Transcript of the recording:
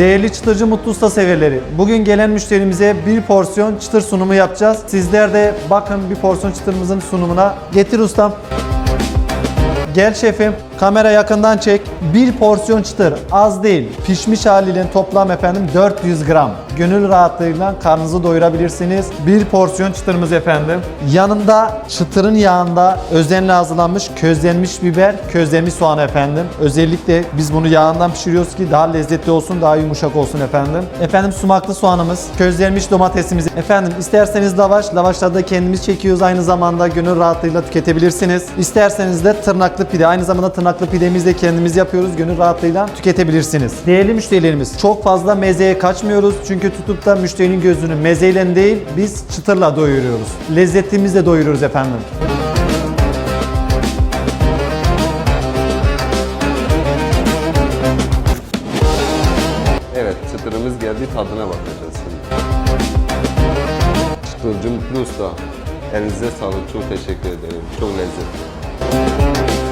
Değerli çıtırcı mutlu usta severleri, bugün gelen müşterimize bir porsiyon çıtır sunumu yapacağız. Sizler de bakın bir porsiyon çıtırımızın sunumuna. Getir ustam. Gel şefim, kamera yakından çek. Bir porsiyon çıtır, az değil. Pişmiş haliyle toplam efendim 400 gram. Gönül rahatlığıyla karnınızı doyurabilirsiniz. Bir porsiyon çıtırımız efendim. Yanında çıtırın yağında özenle hazırlanmış közlenmiş biber, közlenmiş soğan efendim. Özellikle biz bunu yağından pişiriyoruz ki daha lezzetli olsun, daha yumuşak olsun efendim. Efendim sumaklı soğanımız, közlenmiş domatesimiz. Efendim isterseniz lavaş, lavaşları da kendimiz çekiyoruz. Aynı zamanda gönül rahatlığıyla tüketebilirsiniz. İsterseniz de tırnaklı pide. Aynı zamanda tırnaklı pidemizi de kendimiz yapıyoruz. Gönül rahatlığıyla tüketebilirsiniz. Değerli müşterilerimiz, çok fazla mezeye kaçmıyoruz. Çünkü tutup da müşterinin gözünü mezeyle değil, biz çıtırla doyuruyoruz. Lezzetimizle doyuruyoruz efendim. Evet, çıtırımız geldi, tadına bakacağız şimdi. Çıtırcı Mutlu Usta, elinize sağlık, çok teşekkür ederim. Çok lezzetli.